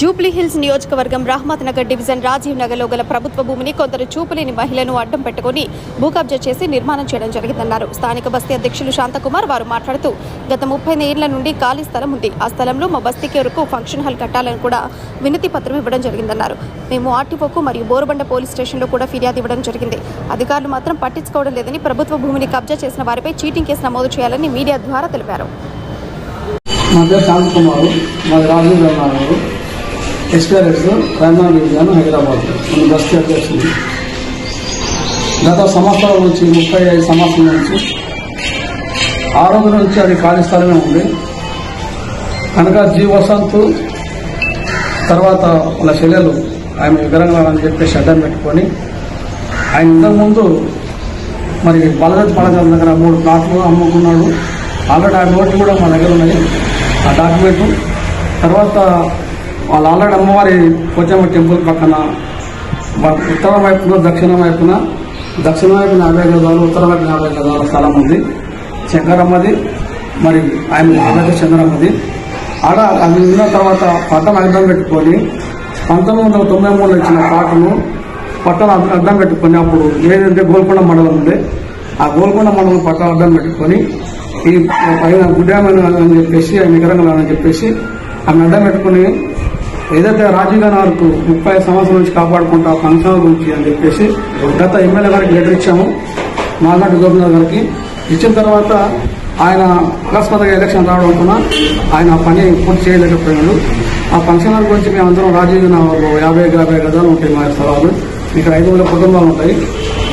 జూబ్లీహిల్స్ నియోజకవర్గం రహమత్ నగర్ డివిజన్ రాజీవ్ నగర్లో గల ప్రభుత్వ భూమిని కొందరు చూపులేని మహిళను అడ్డం పెట్టుకుని భూకబ్జా చేసి నిర్మాణం చేయడం జరిగిందన్నారు. స్థానిక బస్తీ అధ్యక్షులు శాంతకుమార్ వారు మాట్లాడుతూ గత ముప్పై ఏళ్ళ నుండి ఖాళీ స్థలం ఉంది. ఆ స్థలంలో మా బస్తీకి వరకు ఫంక్షన్ హాల్ కట్టాలని కూడా వినతి పత్రం ఇవ్వడం జరిగిందన్నారు. మేము ఆర్టీఓకు మరియు బోరుబండ పోలీస్ స్టేషన్లో కూడా ఫిర్యాదు ఇవ్వడం జరిగింది. అధికారులు మాత్రం పట్టించుకోవడం లేదని ప్రభుత్వ భూమిని కబ్జా చేసిన వారిపై చీటింగ్ కేసు నమోదు చేయాలని మీడియా ద్వారా తెలిపారు. మా పేరు శాంతకుమారు. మాది రాజీవ్ గారు ఎస్పీఆర్ఎస్ రైమాన్ గాను హైదరాబాద్ మన బస్తీ అధ్యక్షుడు గత సంవత్సరం నుంచి ముప్పై ఐదు సంవత్సరం నుంచి ఆరు నుంచి అది ఖాళీ స్థలమే ఉంది కనుక జీ వసంత్ తర్వాత వాళ్ళ చెల్లెలు ఆమె విగ్రహంగా అని చెప్పేసి అడ్డం పెట్టుకొని ఆయన ఇంతకుముందు మరి బలదత్ పడగల దగ్గర మూడు ప్లాట్లు అమ్ముకున్నాడు ఆల్రెడీ ఆ నోట్లు కూడా మా దగ్గర ఉన్నాయి ఆ డాక్యుమెంట్ తర్వాత వాళ్ళు ఆల్రెడీ అమ్మవారి పోచమ్మ టెంపుల్ పక్కన ఉత్తర వైపున దక్షిణ వైపున దక్షిణ వైపున యాభై గదాలు ఉత్తర వైపున యాభై గదాల స్థలం ఉంది. శంకరమ్మది మరి ఆయన అలాగే చంద్రమ్మది ఆడ అది ఉన్న తర్వాత పట్టం అడ్డం పెట్టుకొని పంతొమ్మిది వందల తొంభై మూడులో ఇచ్చిన పాటను పట్టణం అడ్డం పెట్టుకొని అప్పుడు ఏదంటే గోల్కొండ మండలం ఉండే ఆ గోల్కొండ మండలం పట్టణం అడ్డం పెట్టుకొని ఈ పైన గుడ్డామని అని చెప్పేసి ఆయన నిగరంగా అని చెప్పేసి ఆమె అడ్డం పెట్టుకొని ఏదైతే రాజీవ్ గాంధీ ముప్పై సంవత్సరాల నుంచి కాపాడుకుంటా ఆ ఫంక్షన్ గురించి అని చెప్పేసి గత ఎమ్మెల్యే గారికి లెటర్ ఇచ్చాము. మాల్నాటి గవర్నర్ గారికి. ఇచ్చిన తర్వాత ఆయన అకస్మాత్తుగా ఎలక్షన్ రావడం వలన ఆయన పని పూర్తి చేయలేకపోయాడు. ఆ ఫంక్షన్ హాల్ గురించి మేము అందరం రాజీవ్ నగర్ యాభై యాభై గదాలు ఉంటాయి మా స్థలాలు. ఇక్కడ ఐదు వందల కుటుంబాలు ఉంటాయి.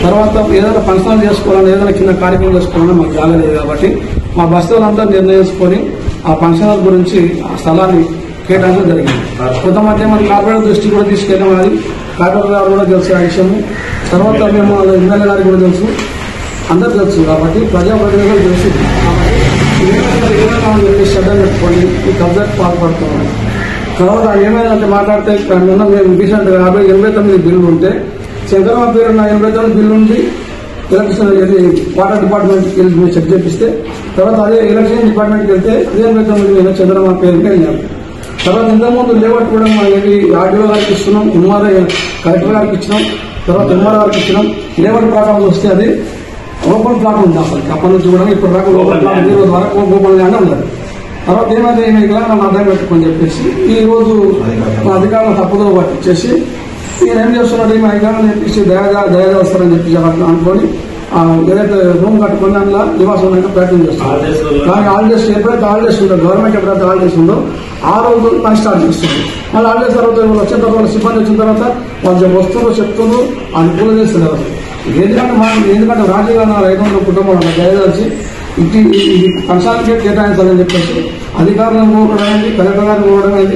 తర్వాత ఏదైనా ఫంక్షన్ హాల్ చేసుకోవాలని ఏదైనా చిన్న కార్యక్రమం చేసుకోవాలని మాకు జాగలేదు కాబట్టి మా బస్సులంతా నిర్ణయించుకొని ఆ ఫంక్షన్ హాల్ గురించి ఆ స్థలాన్ని కేటాయించడం జరిగింది. కొంతమంది మన కార్పొరేట్ దృష్టి కూడా తీసుకెళ్ళాం అది కార్పొరేటర్ గారు కూడా తెలుసు ఆ విషయము. తర్వాత మేము ఎమ్మెల్యే గారికి కూడా తెలుసు. అందరు తెలుసు కాబట్టి ప్రజాప్రతినిధులు తెలుసు. చెప్పి శ్రద్ధ పెట్టుకోండి ఈ కబ్జాకి పాల్పడుతున్నాం తర్వాత ఏమైందంటే మాట్లాడితే ఇక్కడ నిన్న మేము రీసెంట్గా యాభై ఎనభై తొమ్మిది బిల్లు ఉంటే శంకరమ్మ పేరు నా ఎనభై తొమ్మిది బిల్లు ఉంది ఎలక్షన్ వెళ్ళి వాటర్ డిపార్ట్మెంట్కి వెళ్ళి మేము చెక్ చేపిస్తే తర్వాత అదే ఎలక్షన్ డిపార్ట్మెంట్కి వెళ్తే అదే ఎనభై తొమ్మిది చంద్రబాబు పేరుకి వెళ్ళాను తర్వాత ఇంతకుముందు లేవట్ కూడా మనకి ఆర్డీఓ గారికి ఇస్తున్నాం ఎంఆర్ఐ కలెక్టర్ గారికి ఇచ్చినాం తర్వాత ఎంఆర్ గారికి ఇచ్చినాం. లేవట్ ప్రకారం వస్తే అది ఓపెన్ ప్లాట్ ఉంది అసలు. అప్పటి నుంచి కూడా ఇప్పుడు దాకా ఓపెన్ ప్లాట్ ఈ రోజు వరకు ఓపెన్ గానే ఉన్నది తర్వాత ఏమైతే ఏమి ఇలా నన్ను అర్థం పెట్టుకొని చెప్పేసి ఈ రోజు మా అధికారులను తప్పుదో పట్టించేసి ఏం చేస్తున్నాడు మా అధికారులను చెప్పేసి దయగా దయగా వస్తారని చెప్పి అట్లా అనుకొని ఏదైతే రూమ్ కట్టుకొని అందులో నివాసం ఉండడానికి ప్రయత్నం చేస్తున్నారు కానీ హాలిడేస్ ఎప్పుడైతే హాలిడేస్ ఉందో గవర్నమెంట్ ఎప్పుడైతే హాలిడేస్ ఉందో ఆ రోజు పని స్టార్ట్ చేస్తుంది. మళ్ళీ హాలిడేస్ తర్వాత వాళ్ళు వచ్చిన తర్వాత సిబ్బంది వచ్చిన తర్వాత వాళ్ళు వస్తున్నారు చెప్తున్నారు అనుకూలం చేస్తున్నారు. ఎందుకంటే మా ఎందుకంటే రాజీవ్ వందల కుటుంబాలు ఉన్నాయి దయచేసి ఇంటి ఇది కన్సాలిడేట్ కేటాయించాలని చెప్పేసి అధికారులను కోరడం అయింది కలెక్టర్ గారిని కోరడం అయింది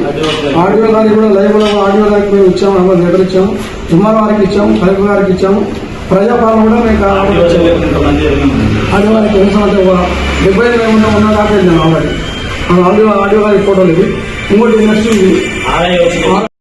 ఆడియో గారికి కూడా లైవ్ ఆడియో గారికి మేము ఇచ్చాము అందరూ లెటర్ ఇచ్చాము గారికి ఇచ్చాము కలెక్టర్ గారికి ఇచ్చాము. ప్రజాపాలన కూడా మేము కావాలి ఆడియో గారికి కనీసం అంటే డెబ్బై ఐదు ఏమన్నా ఉన్నా దాకా నేను ఆల్రెడీ ఆడియో ఆడియో గారి ఫోటోలు ఇవి. ఇంకోటి నెక్స్ట్